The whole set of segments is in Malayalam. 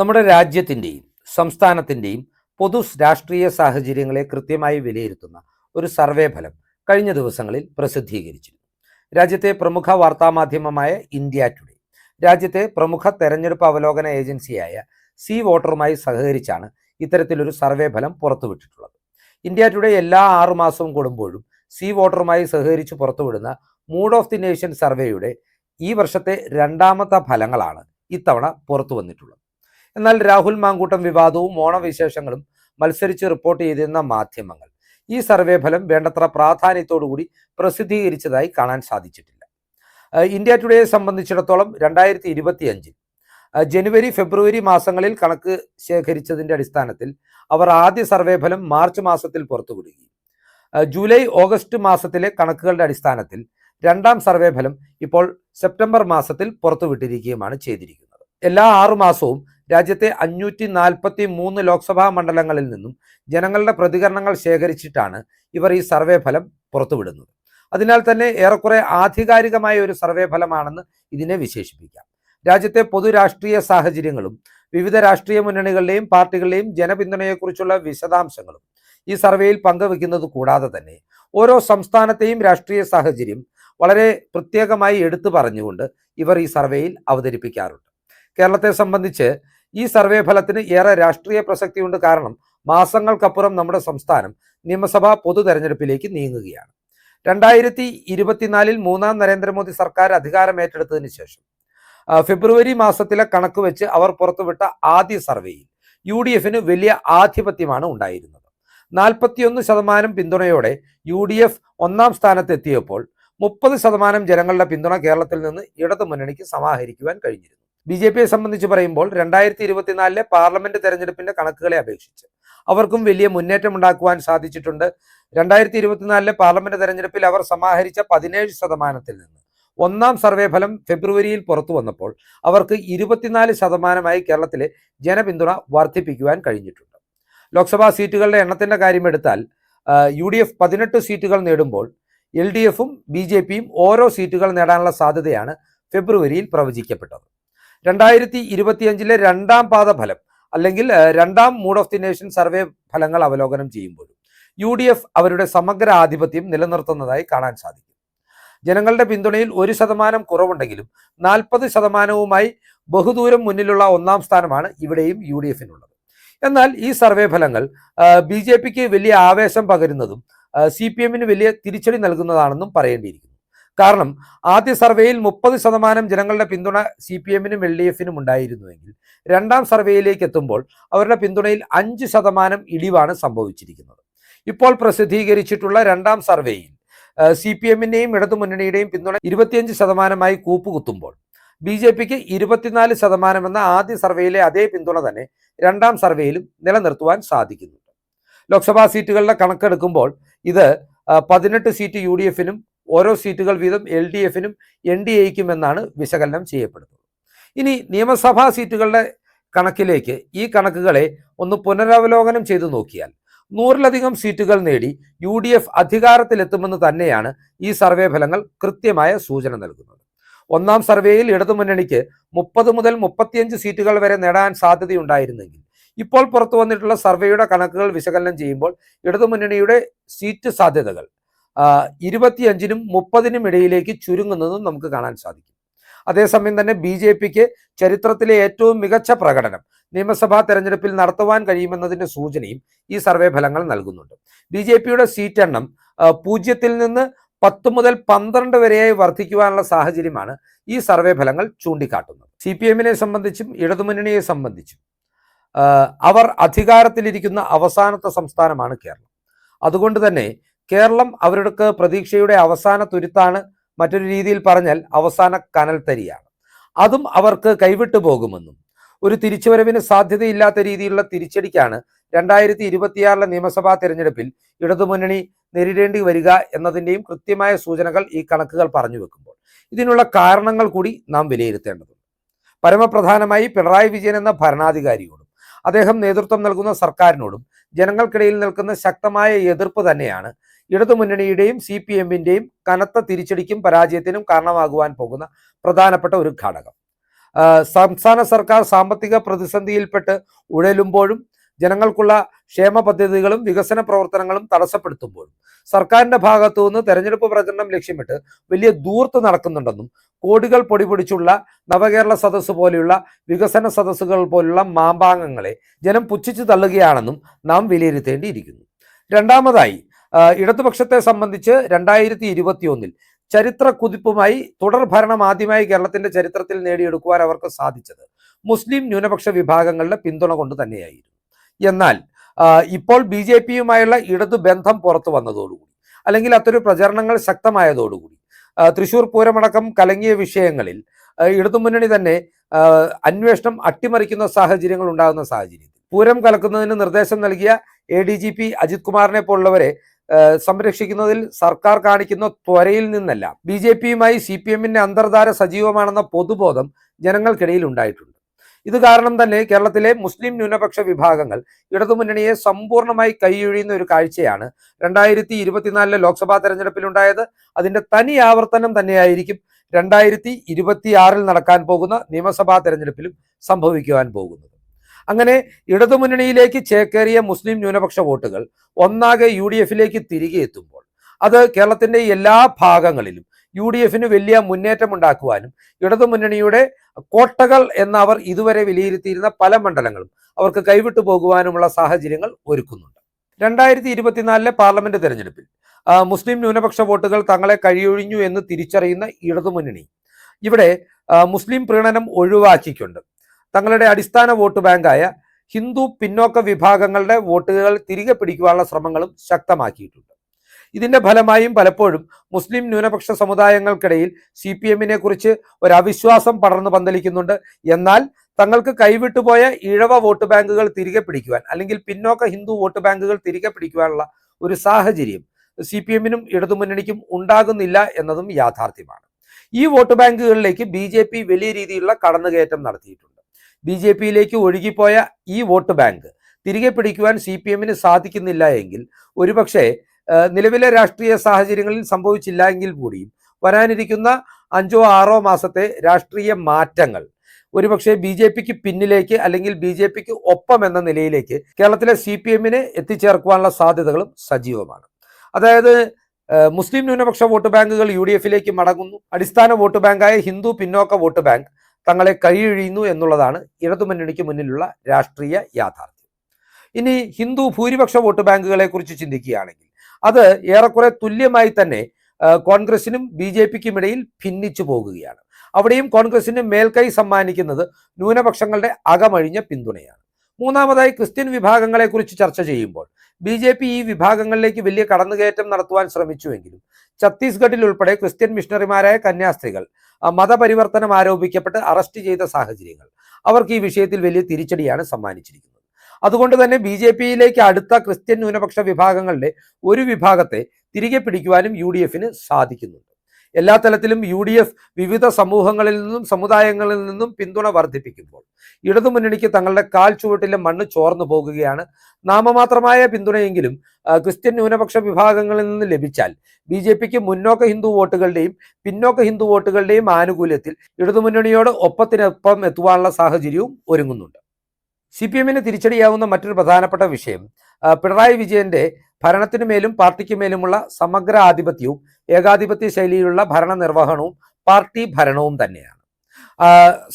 നമ്മുടെ രാജ്യത്തിന്റെയും സംസ്ഥാനത്തിന്റെയും പൊതു രാഷ്ട്രീയ സാഹചര്യങ്ങളെ കൃത്യമായി വിലയിരുത്തുന്ന ഒരു സർവേ ഫലം കഴിഞ്ഞ ദിവസങ്ങളിൽ പ്രസിദ്ധീകരിച്ചിരുന്നു. രാജ്യത്തെ പ്രമുഖ വാർത്താമാധ്യമമായ ഇന്ത്യ ടുഡേ രാജ്യത്തെ പ്രമുഖ തെരഞ്ഞെടുപ്പ് അവലോകന ഏജൻസിയായ സി വോട്ടറുമായി സഹകരിച്ചാണ് ഇത്തരത്തിലൊരു സർവേ ഫലം പുറത്തുവിട്ടിട്ടുള്ളത്. ഇന്ത്യ ടുഡേ എല്ലാ ആറു മാസവും കൂടുമ്പോഴും സി വോട്ടറുമായി സഹകരിച്ച് പുറത്തുവിടുന്ന മൂഡ് ഓഫ് ദി നേഷൻ സർവേയുടെ ഈ വർഷത്തെ രണ്ടാമത്തെ ഫലങ്ങളാണ് ഇത്തവണ പുറത്തു വന്നിട്ടുള്ളത് എന്നാൽ രാഹുൽ മാങ്കൂട്ടം വിവാദവും ഓണവിശേഷങ്ങളും മത്സരിച്ച് റിപ്പോർട്ട് ചെയ്തിരുന്ന മാധ്യമങ്ങൾ. ഈ സർവേ ഫലം വേണ്ടത്ര പ്രാധാന്യത്തോടുകൂടി പ്രസിദ്ധീകരിച്ചതായി കാണാൻ സാധിച്ചിട്ടില്ല. ഇന്ത്യ ടുഡേയെ സംബന്ധിച്ചിടത്തോളം രണ്ടായിരത്തി ഇരുപത്തി അഞ്ചിൽ ജനുവരി ഫെബ്രുവരി മാസങ്ങളിൽ കണക്ക് ശേഖരിച്ചതിന്റെ അടിസ്ഥാനത്തിൽ അവർ ആദ്യ സർവേ ഫലം മാർച്ച് മാസത്തിൽ പുറത്തുവിടുകയും ജൂലൈ ഓഗസ്റ്റ് മാസത്തിലെ കണക്കുകളുടെ അടിസ്ഥാനത്തിൽ രണ്ടാം സർവേ ഫലം ഇപ്പോൾ സെപ്റ്റംബർ മാസത്തിൽ പുറത്തുവിട്ടിരിക്കുകയുമാണ് ചെയ്തിരിക്കുന്നത്. എല്ലാ ആറു മാസവും രാജ്യത്തെ അഞ്ഞൂറ്റി നാൽപ്പത്തി മൂന്ന് ലോക്സഭാ മണ്ഡലങ്ങളിൽ നിന്നും ജനങ്ങളുടെ പ്രതികരണങ്ങൾ ശേഖരിച്ചിട്ടാണ് ഇവർ ഈ സർവേ ഫലം പുറത്തുവിടുന്നത്. അതിനാൽ തന്നെ ഏറെക്കുറെ ആധികാരികമായ ഒരു സർവേ ഫലമാണെന്ന് ഇതിനെ വിശേഷിപ്പിക്കാം. രാജ്യത്തെ പൊതു രാഷ്ട്രീയ സാഹചര്യങ്ങളും വിവിധ രാഷ്ട്രീയ മുന്നണികളുടെയും പാർട്ടികളുടെയും ജനപിന്തുണയെക്കുറിച്ചുള്ള വിശദാംശങ്ങളും ഈ സർവേയിൽ പങ്കുവെക്കുന്നത് കൂടാതെ തന്നെ ഓരോ സംസ്ഥാനത്തെയും രാഷ്ട്രീയ സാഹചര്യം വളരെ പ്രത്യേകമായി എടുത്തു പറഞ്ഞുകൊണ്ട് ഇവർ ഈ സർവേയിൽ അവതരിപ്പിക്കാറുണ്ട്. കേരളത്തെ സംബന്ധിച്ച് ഈ സർവേ ഫലത്തിന് ഏറെ രാഷ്ട്രീയ പ്രസക്തിയുണ്ട് കാരണം മാസങ്ങൾക്കപ്പുറം നമ്മുടെ സംസ്ഥാനം നിയമസഭാ പൊതു തെരഞ്ഞെടുപ്പിലേക്ക് നീങ്ങുകയാണ്. രണ്ടായിരത്തി ഇരുപത്തിനാലിൽ മൂന്നാം നരേന്ദ്രമോദി സർക്കാർ അധികാരം ഏറ്റെടുത്തതിന് ശേഷം ഫെബ്രുവരി മാസത്തിലെ കണക്ക് വെച്ച് അവർ പുറത്തുവിട്ട ആദ്യ സർവേയിൽ യു ഡി എഫിന് വലിയ ആധിപത്യമാണ് ഉണ്ടായിരുന്നത്. നാൽപ്പത്തിയൊന്ന് ശതമാനം പിന്തുണയോടെ യു ഡി എഫ് ഒന്നാം സ്ഥാനത്തെത്തിയപ്പോൾ മുപ്പത് ശതമാനം ജനങ്ങളുടെ പിന്തുണ കേരളത്തിൽ നിന്ന് ഇടതു മുന്നണിക്ക് സമാഹരിക്കുവാൻ കഴിഞ്ഞിരുന്നു. ബി ജെ പിയെ സംബന്ധിച്ച് പറയുമ്പോൾ രണ്ടായിരത്തി ഇരുപത്തിനാലിലെ പാർലമെന്റ് തെരഞ്ഞെടുപ്പിന്റെ കണക്കുകളെ അപേക്ഷിച്ച് അവർക്കും വലിയ മുന്നേറ്റം ഉണ്ടാക്കുവാൻ സാധിച്ചിട്ടുണ്ട്. രണ്ടായിരത്തി ഇരുപത്തിനാലിലെ പാർലമെന്റ് തെരഞ്ഞെടുപ്പിൽ അവർ സമാഹരിച്ച പതിനേഴ് ശതമാനത്തിൽ നിന്ന് ഒന്നാം സർവേ ഫലം ഫെബ്രുവരിയിൽ പുറത്തു വന്നപ്പോൾ അവർക്ക് ഇരുപത്തിനാല് ശതമാനമായി കേരളത്തിലെ ജനപിന്തുണ വർദ്ധിപ്പിക്കുവാൻ കഴിഞ്ഞിട്ടുണ്ട്. ലോക്സഭാ സീറ്റുകളുടെ എണ്ണത്തിന്റെ കാര്യം എടുത്താൽ യു ഡി എഫ് പതിനെട്ട് സീറ്റുകൾ നേടുമ്പോൾ എൽ ഡി എഫും ബി ജെ പിയും ഓരോ സീറ്റുകൾ നേടാനുള്ള സാധ്യതയാണ് ഫെബ്രുവരിയിൽ പ്രവചിക്കപ്പെട്ടത്. രണ്ടായിരത്തി ഇരുപത്തിയഞ്ചിലെ രണ്ടാം പാദ ഫലം അല്ലെങ്കിൽ രണ്ടാം mood of the nation survey ഫലങ്ങൾ അവലോകനം ചെയ്യുമ്പോഴും യു ഡി എഫ് അവരുടെ സമഗ്ര ആധിപത്യം നിലനിർത്തുന്നതായി കാണാൻ സാധിക്കും. ജനങ്ങളുടെ പിന്തുണയിൽ ഒരു ശതമാനം കുറവുണ്ടെങ്കിലും നാൽപ്പത് ശതമാനവുമായി ബഹുദൂരം മുന്നിലുള്ള ഒന്നാം സ്ഥാനമാണ് ഇവിടെയും യു ഡി എഫിനുള്ളത് എന്നാൽ ഈ സർവേ ഫലങ്ങൾ ബി ജെ പിക്ക് വലിയ ആവേശം പകരുന്നതും സി പി എമ്മിന് വലിയ തിരിച്ചടി നൽകുന്നതാണെന്നും പറയേണ്ടിയിരിക്കുന്നു. കാരണം ആദ്യ സർവേയിൽ മുപ്പത് ശതമാനം ജനങ്ങളുടെ പിന്തുണ സി പി എമ്മിനും എൽ ഡി എഫിനും ഉണ്ടായിരുന്നുവെങ്കിൽ രണ്ടാം സർവേയിലേക്ക് എത്തുമ്പോൾ അവരുടെ പിന്തുണയിൽ അഞ്ച് ശതമാനം ഇടിവാണ് സംഭവിച്ചിരിക്കുന്നത്. ഇപ്പോൾ പ്രസിദ്ധീകരിച്ചിട്ടുള്ള രണ്ടാം സർവേയിൽ സി പി എമ്മിന്റെയും ഇടതുമുന്നണിയുടെയും പിന്തുണ ഇരുപത്തിയഞ്ച് ശതമാനമായി കൂപ്പുകുത്തുമ്പോൾ ബി ജെ പിക്ക് ഇരുപത്തിനാല് ശതമാനം എന്ന ആദ്യ സർവേയിലെ അതേ പിന്തുണ തന്നെ രണ്ടാം സർവേയിലും നിലനിർത്തുവാൻ സാധിക്കുന്നുണ്ട്. ലോക്സഭാ സീറ്റുകളുടെ കണക്കെടുക്കുമ്പോൾ ഇത് പതിനെട്ട് സീറ്റ് യു ഡി എഫിനും ഓരോ സീറ്റുകൾ വീതം എൽ ഡി എഫിനും എൻ ഡി എക്കും എന്നാണ് വിശകലനം ചെയ്യപ്പെടുന്നത്. ഇനി നിയമസഭാ സീറ്റുകളുടെ കണക്കിലേക്ക് ഈ കണക്കുകളെ ഒന്ന് പുനരവലോകനം ചെയ്തു നോക്കിയാൽ നൂറിലധികം സീറ്റുകൾ നേടി യു ഡി എഫ് അധികാരത്തിലെത്തുമെന്ന് തന്നെയാണ് ഈ സർവേ ഫലങ്ങൾ കൃത്യമായ സൂചന നൽകുന്നത്. ഒന്നാം സർവേയിൽ ഇടതുമുന്നണിക്ക് മുപ്പത് മുതൽ മുപ്പത്തിയഞ്ച് സീറ്റുകൾ വരെ നേടാൻ സാധ്യതയുണ്ടായിരുന്നെങ്കിൽ ഇപ്പോൾ പുറത്തു വന്നിട്ടുള്ള സർവേയുടെ കണക്കുകൾ വിശകലനം ചെയ്യുമ്പോൾ ഇടതുമുന്നണിയുടെ സീറ്റ് സാധ്യതകൾ ഇരുപത്തിയഞ്ചിനും മുപ്പതിനും ഇടയിലേക്ക് ചുരുങ്ങുന്നതും നമുക്ക് കാണാൻ സാധിക്കും. അതേസമയം തന്നെ ബി ജെ പിക്ക് ചരിത്രത്തിലെ ഏറ്റവും മികച്ച പ്രകടനം നിയമസഭാ തെരഞ്ഞെടുപ്പിൽ നടത്തുവാൻ കഴിയുമെന്നതിന്റെ സൂചനയും ഈ സർവേ ഫലങ്ങൾ നൽകുന്നുണ്ട്. ബി ജെ പിയുടെ സീറ്റ് എണ്ണം പൂജ്യത്തിൽ നിന്ന് പത്ത് മുതൽ പന്ത്രണ്ട് വരെയായി വർദ്ധിക്കുവാനുള്ള സാഹചര്യമാണ് ഈ സർവേ ഫലങ്ങൾ ചൂണ്ടിക്കാട്ടുന്നത്. സി പി എമ്മിനെ സംബന്ധിച്ചും ഇടതുമുന്നണിയെ സംബന്ധിച്ചും അവർ അധികാരത്തിലിരിക്കുന്ന അവസാനത്തെ സംസ്ഥാനമാണ് കേരളം. അതുകൊണ്ട് തന്നെ കേരളം അവരുടെ പ്രതീക്ഷയുടെ അവസാന തുരുത്താണ്. മറ്റൊരു രീതിയിൽ പറഞ്ഞാൽ അവസാന കനൽ തരിയാണ്. അതും അവർക്ക് കൈവിട്ടു പോകുമെന്നും. ഒരു തിരിച്ചുവരവിന് സാധ്യതയില്ലാത്ത രീതിയിലുള്ള തിരിച്ചടിക്കാണ് രണ്ടായിരത്തി ഇരുപത്തിയാറിലെ നിയമസഭാ തെരഞ്ഞെടുപ്പിൽ ഇടതുമുന്നണി നേരിടേണ്ടി വരിക എന്നതിന്റെയും കൃത്യമായ സൂചനകൾ ഈ കണക്കുകൾ പറഞ്ഞു വെക്കുമ്പോൾ. ഇതിനുള്ള കാരണങ്ങൾ കൂടി നാം വിലയിരുത്തേണ്ടതുണ്ട്. പരമപ്രധാനമായി പിണറായി വിജയൻ എന്ന ഭരണാധികാരിയോടും അദ്ദേഹം നേതൃത്വം നൽകുന്ന സർക്കാരിനോടും ജനങ്ങൾക്കിടയിൽ നിൽക്കുന്ന ശക്തമായ എതിർപ്പ് തന്നെയാണ്. ഇടതുമുന്നണിയുടെയും സി പി എമ്മിന്റെയും കനത്ത തിരിച്ചടിക്കും പരാജയത്തിനും കാരണമാകുവാൻ പോകുന്ന പ്രധാനപ്പെട്ട ഒരു ഘടകം. സംസ്ഥാന സർക്കാർ സാമ്പത്തിക പ്രതിസന്ധിയിൽപ്പെട്ട് ഉഴലുമ്പോഴും ജനങ്ങൾക്കുള്ള ക്ഷേമ പദ്ധതികളും വികസന പ്രവർത്തനങ്ങളും തടസ്സപ്പെടുത്തുമ്പോഴും സർക്കാരിന്റെ ഭാഗത്തു നിന്ന് തെരഞ്ഞെടുപ്പ് പ്രചരണം ലക്ഷ്യമിട്ട് വലിയ ദൂർത്ത് നടക്കുന്നുണ്ടെന്നും കോടികൾ പൊടിപൊടിച്ചുള്ള നവകേരള സദസ്സ് പോലെയുള്ള വികസന സദസ്സുകൾ പോലുള്ള മാമ്പാങ്ങങ്ങളെ ജനം പുച്ഛിച്ചു തള്ളുകയാണെന്നും നാം വിലയിരുത്തേണ്ടിയിരിക്കുന്നു. രണ്ടാമതായി ഇടതുപക്ഷത്തെ സംബന്ധിച്ച് രണ്ടായിരത്തി ഇരുപത്തിയൊന്നിൽ ചരിത്ര കുതിപ്പുമായി തുടർ ഭരണം ആദ്യമായി കേരളത്തിന്റെ ചരിത്രത്തിൽ നേടിയെടുക്കുവാൻ അവർക്ക് സാധിച്ചത് മുസ്ലിം ന്യൂനപക്ഷ വിഭാഗങ്ങളുടെ പിന്തുണ കൊണ്ട് തന്നെയായിരുന്നു. എന്നാൽ ഇപ്പോൾ ബി ജെ പിയുമായുള്ള ഇടതു ബന്ധം പുറത്തു വന്നതോടുകൂടി അല്ലെങ്കിൽ അത്തരം പ്രചരണങ്ങൾ ശക്തമായതോടുകൂടി തൃശൂർ പൂരമടക്കം കലങ്ങിയ വിഷയങ്ങളിൽ ഇടതുമുന്നണി തന്നെ അന്വേഷണം അട്ടിമറിക്കുന്ന സാഹചര്യങ്ങൾ ഉണ്ടാകുന്ന സാഹചര്യം പൂരം കലക്കുന്നതിന് നിർദ്ദേശം നൽകിയ A D G P Ajith കുമാറിനെ പോലുള്ളവരെ സംരക്ഷിക്കുന്നതിൽ സർക്കാർ കാണിക്കുന്ന ത്വരയിൽ നിന്നല്ല. ബി ജെ പിയുമായി സി പി എമ്മിന്റെ അന്തർധാര സജീവമാണെന്ന പൊതുബോധം ജനങ്ങൾക്കിടയിൽ ഉണ്ടായിട്ടുണ്ട്. ഇത് കാരണം തന്നെ കേരളത്തിലെ മുസ്ലിം ന്യൂനപക്ഷ വിഭാഗങ്ങൾ ഇടതുമുന്നണിയെ സമ്പൂർണമായി കൈയൊഴിയുന്ന ഒരു കാഴ്ചയാണ്. രണ്ടായിരത്തി ഇരുപത്തിനാലിലെ ലോക്സഭാ തെരഞ്ഞെടുപ്പിലുണ്ടായത് അതിന്റെ തനി ആവർത്തനം തന്നെയായിരിക്കും രണ്ടായിരത്തി ഇരുപത്തിയാറിൽ നടക്കാൻ പോകുന്ന നിയമസഭാ തെരഞ്ഞെടുപ്പിലും സംഭവിക്കുവാൻ പോകുന്നത്. അങ്ങനെ ഇടതുമുന്നണിയിലേക്ക് ചേക്കേറിയ മുസ്ലിം ന്യൂനപക്ഷ വോട്ടുകൾ ഒന്നാകെ യു ഡി എഫിലേക്ക് തിരികെ എത്തുമ്പോൾ അത് കേരളത്തിന്റെ എല്ലാ ഭാഗങ്ങളിലും യു ഡി എഫിന് വലിയ മുന്നേറ്റം ഉണ്ടാക്കുവാനും ഇടതുമുന്നണിയുടെ കോട്ടകൾ എന്ന് അവർ ഇതുവരെ വിലയിരുത്തിയിരുന്ന പല മണ്ഡലങ്ങളും അവർക്ക് കൈവിട്ടു പോകുവാനുമുള്ള സാഹചര്യങ്ങൾ ഒരുക്കുന്നുണ്ട്. രണ്ടായിരത്തി ഇരുപത്തിനാലിലെ പാർലമെന്റ് തെരഞ്ഞെടുപ്പിൽ മുസ്ലിം ന്യൂനപക്ഷ വോട്ടുകൾ തങ്ങളെ കഴിയൊഴിഞ്ഞു എന്ന് തിരിച്ചറിയുന്ന ഇടതുമുന്നണി ഇവിടെ മുസ്ലിം പ്രീണനം ഒഴിവാക്കിക്കൊണ്ട് തങ്ങളുടെ അടിസ്ഥാന വോട്ട് ബാങ്കായ ഹിന്ദു പിന്നോക്ക വിഭാഗങ്ങളുടെ വോട്ടുകൾ തിരികെ പിടിക്കുവാനുള്ള ശ്രമങ്ങളും ശക്തമാക്കിയിട്ടുണ്ട്. ഇതിന്റെ ഫലമായും പലപ്പോഴും മുസ്ലിം ന്യൂനപക്ഷ സമുദായങ്ങൾക്കിടയിൽ സി പി എമ്മിനെ കുറിച്ച് ഒരു അവിശ്വാസം പടർന്നു പന്തലിക്കുന്നുണ്ട്. എന്നാൽ തങ്ങൾക്ക് കൈവിട്ടുപോയ ഇഴവ വോട്ട് ബാങ്കുകൾ തിരികെ പിടിക്കുവാൻ അല്ലെങ്കിൽ പിന്നോക്ക ഹിന്ദു വോട്ട് ബാങ്കുകൾ തിരികെ പിടിക്കുവാനുള്ള ഒരു സാഹചര്യം സി പി എമ്മിനും ഇടതുമുന്നണിക്കും ഉണ്ടാകുന്നില്ല എന്നതും യാഥാർത്ഥ്യമാണ്. ഈ വോട്ട് ബാങ്കുകളിലേക്ക് ബി ജെ പി വലിയ രീതിയിലുള്ള കടന്നുകയറ്റം നടത്തിയിട്ടുണ്ട്. ബി ജെ പിയിലേക്ക് ഒഴുകിപ്പോയ ഈ വോട്ട് ബാങ്ക് തിരികെ പിടിക്കുവാൻ സി പി എമ്മിന് സാധിക്കുന്നില്ല എങ്കിൽ ഒരുപക്ഷെ നിലവിലെ രാഷ്ട്രീയ സാഹചര്യങ്ങളിൽ സംഭവിച്ചില്ല എങ്കിൽ കൂടിയും വരാനിരിക്കുന്ന അഞ്ചോ ആറോ മാസത്തെ രാഷ്ട്രീയ മാറ്റങ്ങൾ ഒരുപക്ഷെ ബി ജെ പിക്ക് പിന്നിലേക്ക് അല്ലെങ്കിൽ ബി ജെ പിക്ക് ഒപ്പം എന്ന നിലയിലേക്ക് കേരളത്തിലെ സി പി എമ്മിനെ എത്തിച്ചേർക്കുവാനുള്ള സാധ്യതകളും സജീവമാണ്. അതായത് മുസ്ലിം ന്യൂനപക്ഷ വോട്ട് ബാങ്കുകൾ യു ഡി എഫിലേക്ക് മടങ്ങുന്നു. അടിസ്ഥാന വോട്ട് ബാങ്കായ ഹിന്ദു പിന്നോക്ക വോട്ട് ബാങ്ക് തങ്ങളെ കഴിയൊഴിയുന്നു എന്നുള്ളതാണ് ഇടതുമുന്നണിക്ക് മുന്നിലുള്ള രാഷ്ട്രീയ യാഥാർത്ഥ്യം. ഇനി ഹിന്ദു ഭൂരിപക്ഷ വോട്ട് ബാങ്കുകളെ കുറിച്ച് ചിന്തിക്കുകയാണെങ്കിൽ അത് ഏറെക്കുറെ തുല്യമായി തന്നെ കോൺഗ്രസിനും ബി ജെ പിക്കും ഇടയിൽ ഭിന്നിച്ചു പോകുകയാണ്. അവിടെയും കോൺഗ്രസിന് മേൽക്കൈ സമ്മാനിക്കുന്നത് ന്യൂനപക്ഷങ്ങളുടെ അകമഴിഞ്ഞ പിന്തുണയാണ്. മൂന്നാമതായി ക്രിസ്ത്യൻ വിഭാഗങ്ങളെ കുറിച്ച് ചർച്ച ചെയ്യുമ്പോൾ ബി ജെ പി ഈ വിഭാഗങ്ങളിലേക്ക് വലിയ കടന്നുകയറ്റം നടത്തുവാൻ ശ്രമിച്ചുവെങ്കിലും ഛത്തീസ്ഗഡിൽ ഉൾപ്പെടെ ക്രിസ്ത്യൻ മിഷണറിമാരായ കന്യാസ്ത്രീകൾ മതപരിവർത്തനം ആരോപിക്കപ്പെട്ട് അറസ്റ്റ് ചെയ്ത സാഹചര്യങ്ങൾ അവർക്ക് ഈ വിഷയത്തിൽ വലിയ തിരിച്ചടിയാണ് സമ്മാനിച്ചിരിക്കുന്നത്. അതുകൊണ്ട് തന്നെ ബി ജെ പിയിലേക്ക് അടുത്ത ക്രിസ്ത്യൻ ന്യൂനപക്ഷ വിഭാഗങ്ങളുടെ ഒരു വിഭാഗത്തെ തിരികെ പിടിക്കുവാനും യു ഡി എഫിന് സാധിക്കുന്നുണ്ട്. എല്ലാ തലത്തിലും യു ഡി എഫ് വിവിധ സമൂഹങ്ങളിൽ നിന്നും സമുദായങ്ങളിൽ നിന്നും പിന്തുണ വർദ്ധിപ്പിക്കുമ്പോൾ ഇടതുമുന്നണിക്ക് തങ്ങളുടെ കാൽ ചുവട്ടിലെ മണ്ണ് ചോർന്നു പോകുകയാണ് നാമമാത്രമായ പിന്തുണയെങ്കിലും ക്രിസ്ത്യൻ ന്യൂനപക്ഷ വിഭാഗങ്ങളിൽ നിന്ന് ലഭിച്ചാൽ ബി ജെ പിക്ക് മുന്നോക്ക ഹിന്ദു വോട്ടുകളുടെയും പിന്നോക്ക ഹിന്ദു വോട്ടുകളുടെയും ആനുകൂല്യത്തിൽ ഇടതുമുന്നണിയോട് ഒപ്പത്തിനൊപ്പം എത്തുവാനുള്ള സാഹചര്യവും ഒരുങ്ങുന്നുണ്ട്. സി പി എമ്മിന് തിരിച്ചടിയാവുന്ന മറ്റൊരു പ്രധാനപ്പെട്ട വിഷയം പിണറായി വിജയന്റെ ഭരണത്തിനു മേലും പാർട്ടിക്ക് മേലുമുള്ള സമഗ്ര ആധിപത്യവും ഏകാധിപത്യ ശൈലിയിലുള്ള ഭരണ നിർവഹണവും പാർട്ടി ഭരണവും തന്നെയാണ്.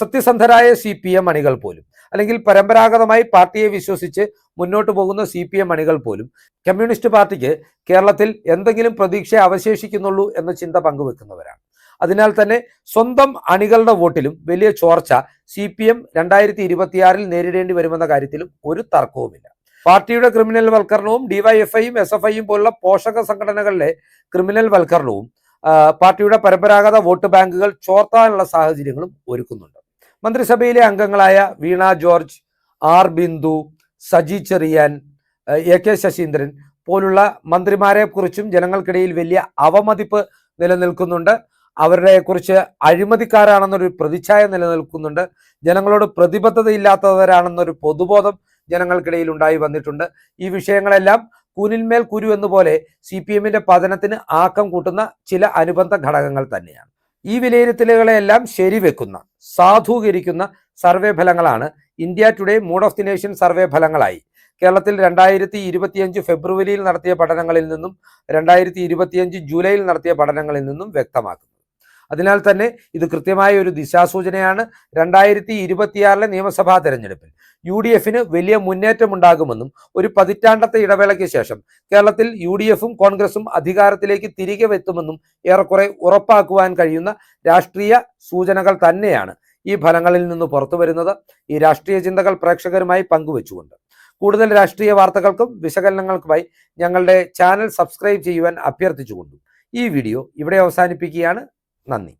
സത്യസന്ധരായ സി പി എം അണികൾ പോലും അല്ലെങ്കിൽ പരമ്പരാഗതമായി പാർട്ടിയെ വിശ്വസിച്ച് മുന്നോട്ട് പോകുന്ന സി പി എം അണികൾ പോലും കമ്മ്യൂണിസ്റ്റ് പാർട്ടിക്ക് കേരളത്തിൽ എന്തെങ്കിലും പ്രതീക്ഷ അവശേഷിക്കുന്നുള്ളൂ എന്ന ചിന്ത പങ്കുവെക്കുന്നവരാണ്. അതിനാൽ തന്നെ സ്വന്തം അണികളുടെ വോട്ടിലും വലിയ ചോർച്ച സി പി എം രണ്ടായിരത്തി ഇരുപത്തിയാറിൽ നേരിടേണ്ടി വരുമെന്ന കാര്യത്തിലും ഒരു തർക്കവുമില്ല. പാർട്ടിയുടെ ക്രിമിനൽ വൽക്കരണവും ഡിവൈഎഫ്ഐയും എസ് എഫ് ഐയും പോലുള്ള പോഷക സംഘടനകളിലെ ക്രിമിനൽ വൽക്കരണവും പാർട്ടിയുടെ പരമ്പരാഗത വോട്ട് ബാങ്കുകൾ ചോർത്താനുള്ള സാഹചര്യങ്ങളും ഒരുക്കുന്നുണ്ട്. മന്ത്രിസഭയിലെ അംഗങ്ങളായ Veena George R Bindu Saji Cherian A K Saseendran പോലുള്ള മന്ത്രിമാരെ കുറിച്ചും ജനങ്ങൾക്കിടയിൽ വലിയ അവമതിപ്പ് നിലനിൽക്കുന്നുണ്ട്. അവരുടെ കുറിച്ച് അഴിമതിക്കാരാണെന്നൊരു പ്രതിച്ഛായ നിലനിൽക്കുന്നുണ്ട്. ജനങ്ങളോട് പ്രതിബദ്ധതയില്ലാത്തവരാണെന്നൊരു പൊതുബോധം ജനങ്ങൾക്കിടയിൽ ഉണ്ടായി വന്നിട്ടുണ്ട്. ഈ വിഷയങ്ങളെല്ലാം കൂനിന്മേൽ കുരു എന്നുപോലെ സി പി എമ്മിന്റെ പതനത്തിന് ആക്കം കൂട്ടുന്ന ചില അനുബന്ധ ഘടകങ്ങൾ തന്നെയാണ്. ഈ വിലയിരുത്തലുകളെല്ലാം ശരിവെക്കുന്ന സാധൂകരിക്കുന്ന സർവേ ഫലങ്ങളാണ് India Today mood of the nation survey ഫലങ്ങളായി. കേരളത്തിൽ രണ്ടായിരത്തി ഇരുപത്തിയഞ്ച് ഫെബ്രുവരിയിൽ നടത്തിയ പഠനങ്ങളിൽ നിന്നും രണ്ടായിരത്തി ഇരുപത്തിയഞ്ച് ജൂലൈയിൽ നടത്തിയ പഠനങ്ങളിൽ നിന്നും വ്യക്തമാക്കുന്നത് അതിനാൽ തന്നെ ഇത് കൃത്യമായ ഒരു ദിശാസൂചനയാണ്. രണ്ടായിരത്തി ഇരുപത്തിയാറിലെ നിയമസഭാ തെരഞ്ഞെടുപ്പിൽ യു ഡി എഫിന് വലിയ മുന്നേറ്റമുണ്ടാകുമെന്നും ഒരു പതിറ്റാണ്ടത്തെ ഇടവേളയ്ക്ക് ശേഷം കേരളത്തിൽ യു ഡി എഫും കോൺഗ്രസും അധികാരത്തിലേക്ക് തിരികെ എത്തുമെന്നും ഏറെക്കുറെ ഉറപ്പാക്കുവാൻ കഴിയുന്ന രാഷ്ട്രീയ സൂചനകൾ തന്നെയാണ് ഈ ഫലങ്ങളിൽ നിന്ന് പുറത്തു വരുന്നത്. ഈ രാഷ്ട്രീയ ചിന്തകൾ പ്രേക്ഷകരുമായി പങ്കുവെച്ചുകൊണ്ട്. കൂടുതൽ രാഷ്ട്രീയ വാർത്തകൾക്കും വിശകലനങ്ങൾക്കുമായി ഞങ്ങളുടെ ചാനൽ സബ്സ്ക്രൈബ് ചെയ്യുവാൻ അഭ്യർത്ഥിച്ചുകൊണ്ടും ഈ വീഡിയോ ഇവിടെ അവസാനിപ്പിക്കുകയാണ്. നന്ദി